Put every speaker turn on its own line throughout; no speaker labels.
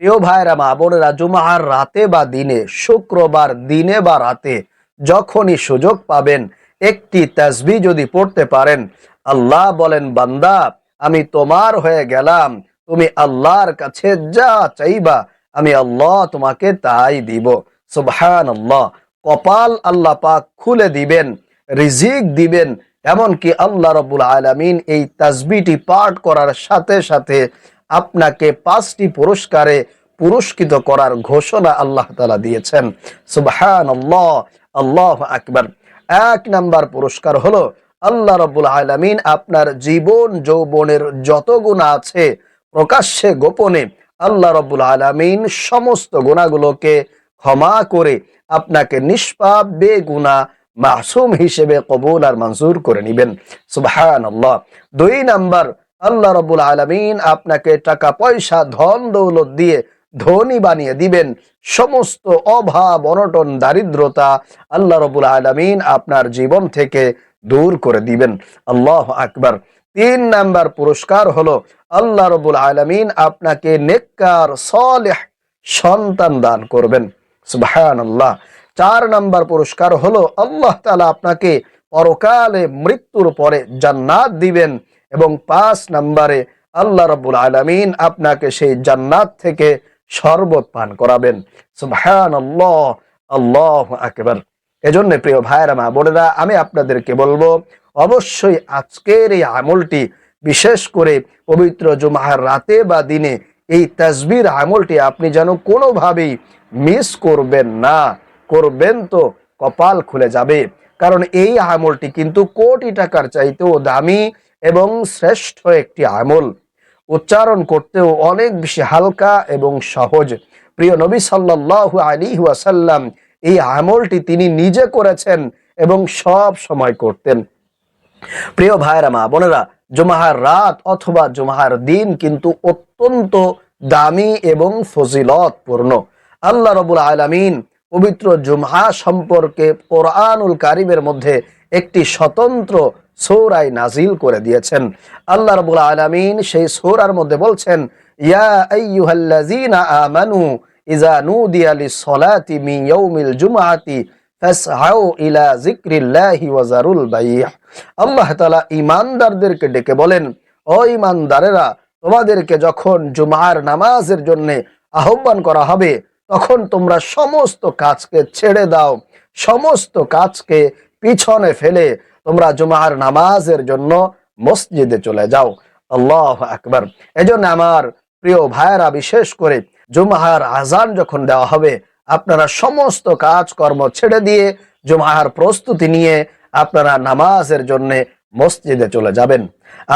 প্রিয় ভাইরা, মা বোনেরা, জুমার রাতে বা দিনে, শুক্রবার দিনে বা রাতে যখনই সুযোগ পাবেন, একটি তাসবি যদি পড়তে পারেন, আল্লাহ বলেন, বান্দা, আমি তোমার হয়ে গেলাম। তুমি আল্লাহর কাছে যা চাইবা, আমি আল্লাহ তোমাকে তাই দিব। সুবহান আল্লাহ কপাল আল্লাহ পাক খুলে দিবেন, রিজিক দিবেন, এমনকি আল্লাহ রবুল আলমিন এই তাজবিটি পাঠ করার সাথে সাথে আপনাকে পাঁচটি পুরস্কারে পুরস্কৃত করার ঘোষণা আল্লাহ তালা দিয়েছেন। সুবহান আল্লাহ আল্লাহ আকবর। এক নাম্বার পুরস্কার হলো, আল্লাহ রবুল আলমিন আপনার জীবন যৌবনের যত গুণা আছে প্রকাশ্যে গোপনে আল্লাহ রবুল আলমিন সমস্ত গুণাগুলোকে ক্ষমা করে আপনাকে নিষ্পাপ বেগুনা মাসুম হিসেবে কবুল আর মঞ্জুর করে নিবেন। সুবহান আল্লাহ দুই নাম্বার আল্লাহ রবুল আলমিন আপনাকে টাকা, পয়সা, ধন, দৌলত দিয়ে ধনী বানিয়ে দিবেন। সমস্ত অভাব, অনটন, দারিদ্রতা আল্লাহ রবুল আলমিন আপনার জীবন থেকে দূর করে দিবেন। আল্লাহ আকবার। তিন নাম্বার পুরস্কার হলো, আল্লাহ রবুল আলমিন আপনাকে নেককার, সলেহ সন্তান দান করবেন। সুবহান আল্লাহ চার নাম্বার পুরস্কার হলো, আল্লাহ তালা আপনাকে পরকালে মৃত্যুর পরে জান্নাত দিবেন। এবং পাঁচ নাম্বারে আল্লাহ রবুল আলমিন আপনাকে সেই জান্নাত থেকে শরবত পান করাবেন। সুবহান আল্লাহ আল্লাহ আকবর। এজন্য প্রিয় ভাইয়েরা, মা বোনেরা, আমি আপনাদেরকে বলব, অবশ্যই আজকের এই আমলটি, বিশেষ করে পবিত্র জুমাহার রাতে বা দিনে, এই তাসবির আমলটি আপনি যেন কোনোভাবেই মিস করবেন না, করবেন তো, কপাল খুলে যাবে। কারণ এই আমলটি কিন্তু কোটি টাকার চাইতেও দামি এবং শ্রেষ্ঠ একটি আমল। উচ্চারণ করতেও অনেক বেশি হালকা এবং সহজ। প্রিয় নবী সাল্লাহ আলী ওয়াসাল্লাম এই আমলটি তিনি নিজে করেছেন এবং সব সময় করতেন। প্রিয় ভাইরা মা বোনেরা, জুমাহার রাত অথবা জুমাহার দিন কিন্তু অত্যন্ত দামি এবং ফজিলতপূর্ণ। আল্লাহ রবুল আলমিন পবিত্র জুমহা সম্পর্কে কোরআনুল কারিমের মধ্যে একটি স্বতন্ত্র সৌরাই নাজিল করে দিয়েছেন। আল্লাহ রবুল আলমিন সেই সৌরার মধ্যে বলছেন, ইয়া আমানু ইজা নুদিয়া লিস-সালাতি মিন ইয়াউমিল জুমআতি ফাসআউ ইলা ডেকে বলেন, ও ঈমানদারেরা, তোমাদেরকে যখন জুমার নামাজের জন্য আহ্বান করা হবে, তখন তোমরা সমস্ত কাজকে ছেড়ে দাও, সমস্ত কাজকে পিছনে ফেলে তোমরা জুমার নামাজের জন্য মসজিদে চলে যাও। আল্লাহ আকবর। এজন্য আমার প্রিয় ভাইয়েরা, বিশেষ করে জুমাহার আজান যখন দেওয়া হবে, আপনারা সমস্ত কাজকর্ম ছেড়ে দিয়ে জুমাহার প্রস্তুতি নিয়ে আপনারা নামাজের জন্য মসজিদে চলে যাবেন।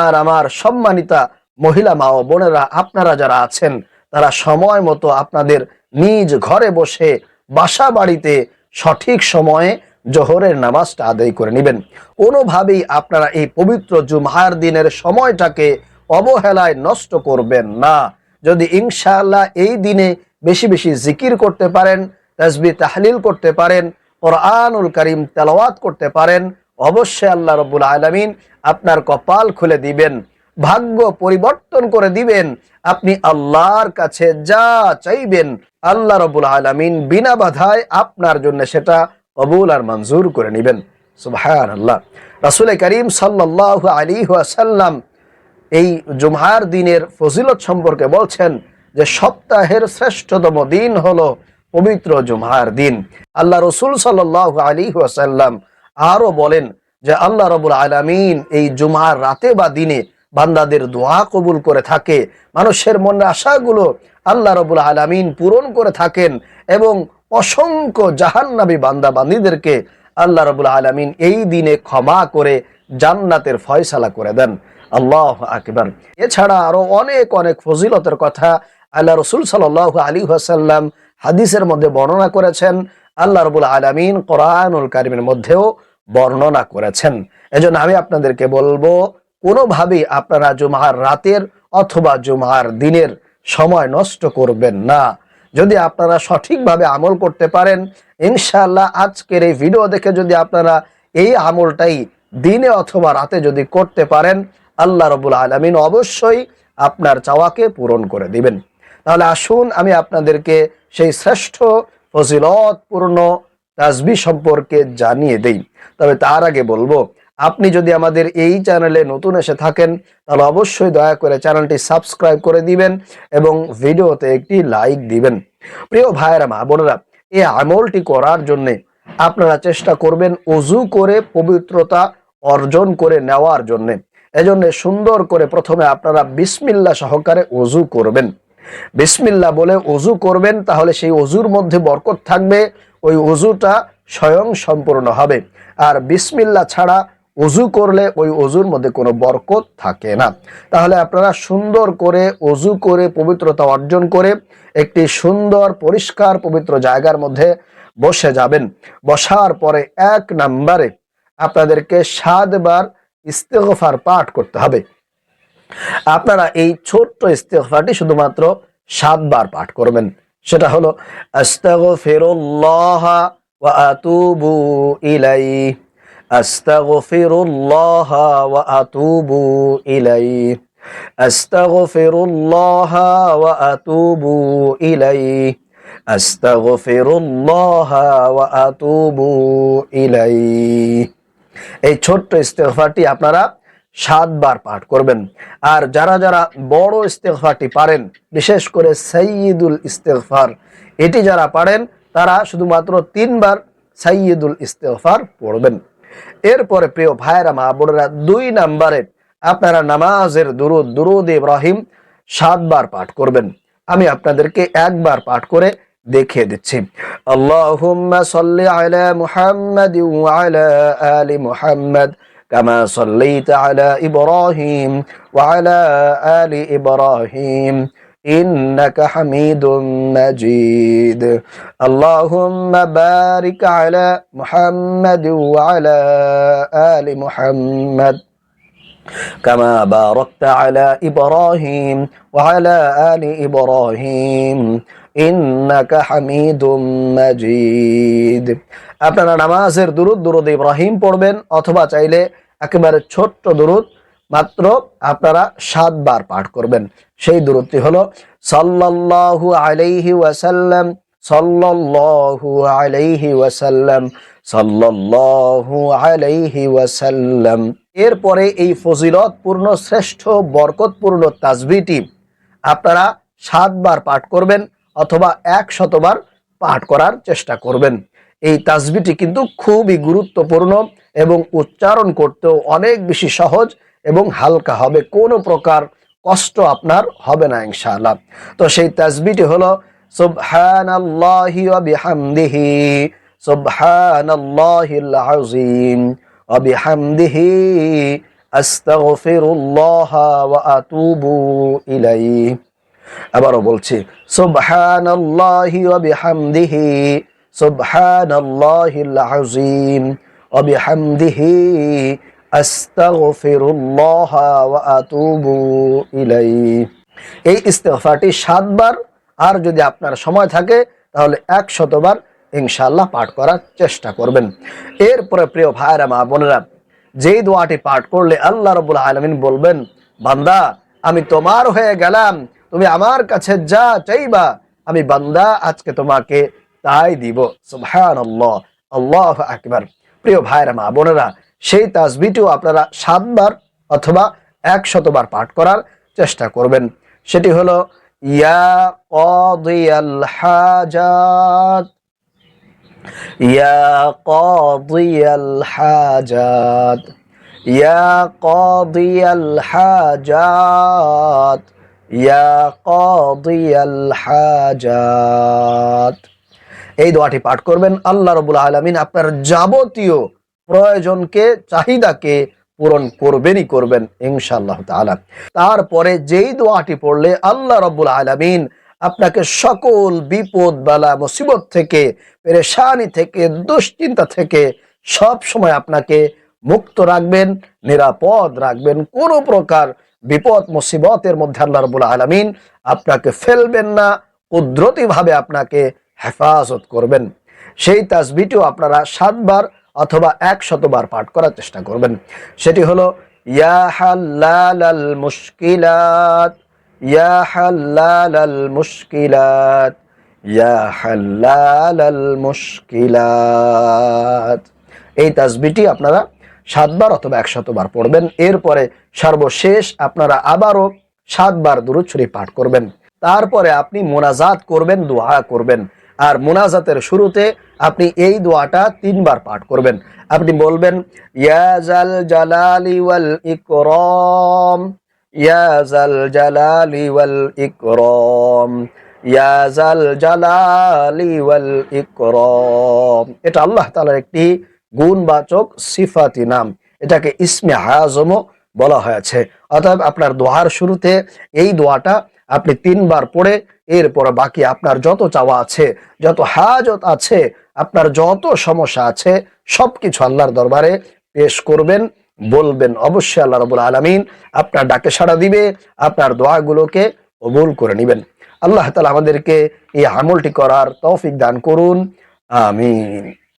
আর আমার সম্মানিতা মহিলা মা ও বোনেরা, আপনারা যারা আছেন, তারা সময় মতো আপনাদের নিজ ঘরে বসে বাসা বাড়িতে সঠিক সময়ে জোহরের নামাজটা আদায় করে নেবেন। কোনোভাবেই আপনারা এই পবিত্র জুমহার দিনের সময়টাকে অবহেলায় নষ্ট করবেন না। যদি ইনশাআল্লাহ এই দিনে বেশি বেশি জিকির করতে পারেন তাসবি তাহলিল করতে পারেন, কোরআনুল করিম তেলাওয়াত করতে পারেন, অবশ্যই আল্লাহ রব্বুল আলমিন আপনার কপাল খুলে দিবেন, ভাগ্য পরিবর্তন করে দিবেন, আপনি আল্লাহর কাছে যা চাইবেন, আল্লাহ রবুল আলমিন বিনা বাধায় আপনার জন্য সেটা কবুল আর মঞ্জুর করে নেবেন। সুবহান আল্লাহ রাসুল করিম সাল্লাহ আলী সাল্লাম এই জুমহার দিনের ফজিলত সম্পর্কে বলছেন যে সপ্তাহের শ্রেষ্ঠতম দিন হলো পবিত্র জুমহার দিন। আল্লাহ রসুল সাল্লাহ আলী ওয়াসাল্লাম আরও বলেন যে আল্লাহ রবুল আলমিন এই জুমহার রাতে বা দিনে বান্দাদের দোয়া কবুল করে থাকে, মানুষের মনের আশাগুলো আল্লাহ রবুল আলমিন পূরণ করে থাকেন এবং অসংখ্য জাহান্নাবী বান্দা বান্দিদেরকে আল্লাহ রবুল আলমিন এই দিনে ক্ষমা করে জান্নাতের ফয়সালা করে দেন। আল্লাহ আকবর। এছাড়া আরও অনেক অনেক ফজিলতের কথা আল্লাহ রসুল সাল আলী হাসাল্লাম হাদিসের মধ্যে বর্ণনা করেছেন। আল্লাহ রবুল আলমিন কোরআনুল কারিমের মধ্যেও বর্ণনা করেছেন। এজন্য আমি আপনাদেরকে বলব, কোনোভাবেই আপনারা জুমার রাতের অথবা জুমার দিনের সময় নষ্ট করবেন না। যদি আপনারা সঠিকভাবে আমল করতে পারেন, ইনশাআল্লাহ আজকের এই ভিডিও দেখে যদি আপনারা এই আমলটাই দিনে অথবা রাতে যদি করতে পারেন, আল্লাহ রবুল আলমিন অবশ্যই আপনার চাওয়াকে পূরণ করে দিবেন। তাহলে আসুন আমি আপনাদেরকে সেই শ্রেষ্ঠ ফজিলতপূর্ণ তাজবি সম্পর্কে জানিয়ে দেই। তবে তার আগে বলব আপনি যদি আমাদের এই চ্যানেলে নতুন এসে থাকেন, তাহলে অবশ্যই দয়া করে চ্যানেলটি সাবস্ক্রাইব করে দিবেন এবং ভিডিওতে একটি লাইক দিবেন। প্রিয় ভাইয়েরা, মা বোনেরা, এই আমলটি করার জন্যে আপনারা চেষ্টা করবেন অজু করে পবিত্রতা অর্জন করে নেওয়ার জন্যে। এজন্য সুন্দর করে প্রথমে আপনারা বিসমিল্লা সহকারে অজু করবেন। বিসমিল্লা বলে অজু করবেন, তাহলে সেই অজুর মধ্যে বরকত থাকবে, ওই অজুটা স্বয়ং সম্পূর্ণ হবে। আর বিসমিল্লা ছাড়া অজু করলে ওই অজুর মধ্যে কোনো বরকত থাকে না। তাহলে আপনারা সুন্দর করে অজু করে পবিত্রতা অর্জন করে একটি সুন্দর, পরিষ্কার, পবিত্র জায়গার মধ্যে বসে যাবেন। বসার পরে এক নাম্বারে আপনাদেরকে সাতবার ইস্তেগফার পাঠ করতে হবে। আপনারা এই ছোট্ট ইস্তেগফারটি শুধুমাত্র সাতবার পাঠ করবেন। সেটা হলো, আস্তাগফিরুল্লাহ ওয়া আতুবু ইলাইহি। আস্তাগফিরুল্লাহ ওয়া আতুবু ইলাইহি। আস্তাগফিরুল্লাহ ওয়া আতুবু ইলাইহি। আস্তাগফিরুল্লাহ ওয়া আতুবু ইলাইহি। এই ছোট্ট ইস্তেগফারটি আপনারা সাতবার পাঠ করবেন। আর যারা যারা বড় ইস্তেগফারটি পারেন, বিশেষ করে সাইয়দুল ইস্তেগফার, এটি যারা পারেন, তারা শুধুমাত্র তিনবার সাইয়দুল ইস্তেগফার পড়বেন। এরপরে প্রিয় ভাইরা মা বোনেরা, দুই নাম্বারে আপনারা নামাজের দুরুদ দুরুদ ইব্রাহিম সাতবার পাঠ করবেন। আমি আপনাদেরকে একবার পাঠ করে দেখিয়ে দিচ্ছি। আল্লাহুম্মা সাল্লি আলা মুহাম্মাদ ওয়া আলা আলি মুহাম্মাদ إنك حميد مجيد اللهم بارك على محمد وعلى آل محمد كما باركت على إبراهيم وعلى آل إبراهيم إنك حميد مجيد আপনারা নামাজের দুরুদ দুরুদ ইব্রাহিম পড়বেন অথবা চাইলে একেবারে ছোট্ট দুরুদ মাত্র আপনারা সাতবার পাঠ করবেন। সেই দূরত্বটি হলো সাল্লাল্লাহু আলাইহি ওয়াসাল্লাম, সাল্লাল্লাহু আলাইহি ওয়াসাল্লাম, সাল্লাল্লাহু আলাইহি ওয়াসাল্লাম। এরপরে এই ফজিলতপূর্ণ, শ্রেষ্ঠ, বরকতপূর্ণ তাজবিটি আপনারা সাতবার পাঠ করবেন অথবা এক শতবার পাঠ করার চেষ্টা করবেন। এই তাজবিটি কিন্তু খুবই গুরুত্বপূর্ণ এবং উচ্চারণ করতেও অনেক বেশি সহজ এবং হালকা হবে, কোনো প্রকার কষ্ট আপনার হবে না ইনশাআল্লাহ। তো সেই তাজবিটি হলো, সুবহানাল্লাহি ওয়া বিহামদিহি, সুবহানাল্লাহিল আযীম, ওয়া বিহামদিহি আস্তাগফিরুল্লাহ ওয়া আতুবু ইলাইহি। আবারও বলছি, সুবহানাল্লাহি ওয়া বিহামদিহি, সুবহানাল্লাহিল আযীম, ওয়া বিহামদিহি এই ইস্তেগফারটি সাতবার, আর যদি আপনার সময় থাকে, তাহলে এক শতবার ইনশাআল্লাহ পাঠ করার চেষ্টা করবেন। এরপরে প্রিয় ভাইরা মা বোনেরা, যেই দোয়াটি পাঠ করলে আল্লাহ রবুল আলমিন বলবেন, বান্দা, আমি তোমার হয়ে গেলাম, তুমি আমার কাছে যা চাইবা, আমি বান্দা আজকে তোমাকে তাই দিব। সুবহান আল্লাহ আল্লাহ আকবার। প্রিয় ভাইরা মা বোনেরা সেই তাসবিটিও আপনারা সাতবার অথবা এক শতবার পাঠ করার চেষ্টা করবেন। সেটি হলো, ইয়া ইয়া ইয়া ইয়া এই দোয়াটি পাঠ করবেন, আল্লাহ রবুল আলমিন আপনার যাবতীয় প্রয়োজনকে, চাহিদাকে পূরণ করবেনই করবেন ইনশাআল্লাহ তাআলা। তারপরে যেই দোয়াটি পড়লে আল্লাহ রব্বুল আলামিন আপনাকে সকল বিপদ, বালা, মুসিবত থেকে, পেরেশানি থেকে, দুশ্চিন্তা থেকে সব সময় আপনাকে মুক্ত রাখবেন, নিরাপদ রাখবেন। কোনো প্রকার বিপদ, মুসিবতের মধ্যে আল্লাহ রবুল আলমিন আপনাকে ফেলবেন না, কুদরতিভাবে আপনাকে হেফাজত করবেন। সেই তাসবিটিও আপনারা সাতবার অথবা এক শতবার পাঠ করার চেষ্টা করবেন। সেটি হলো, ইয়া মুশকিলাত ইয়া মুশকিলাত ইয়া মুশকিলাত। এই তাসবিটি আপনারা সাতবার অথবা একশতবার পড়বেন। এরপরে সর্বশেষ আপনারা আবারও সাতবার দুরুদ শরীফ পাঠ করবেন। তারপরে আপনি মোনাজাত করবেন, দোয়া করবেন। আর মোনাজাতের শুরুতে আপনি এই দোয়াটা তিনবার পাঠ করবেন। আপনি বলবেন ইয়াজাল জালালি ওয়াল ইকরাম ইয়াজাল জালালি ওয়াল ইকরাম ইয়াজাল জালালি ওয়াল ইকরাম। এটা আল্লাহ তাআলার একটি গুণবাচক সিফাতি নাম। এটাকে ইসমে হাজমও বলা হয়েছে। অতএব আপনার দোয়ার শুরুতে এই দোয়াটা আপনি তিনবার পড়ে এরপর বাকি আপনার যত চাওয়া আছে, যত হাজত আছে, আপনার যত সমস্যা আছে, সবকিছু আল্লাহর দরবারে পেশ করবেন, বলবেন, অবশ্যই আল্লাহ রবুল আলমিন আপনার ডাকে সাড়া দিবে, আপনার দোয়াগুলোকে অবুল করে নেবেন। আল্লাহ তালা আমাদেরকে এই আমলটি করার তৌফিক দান করুন। আমিন।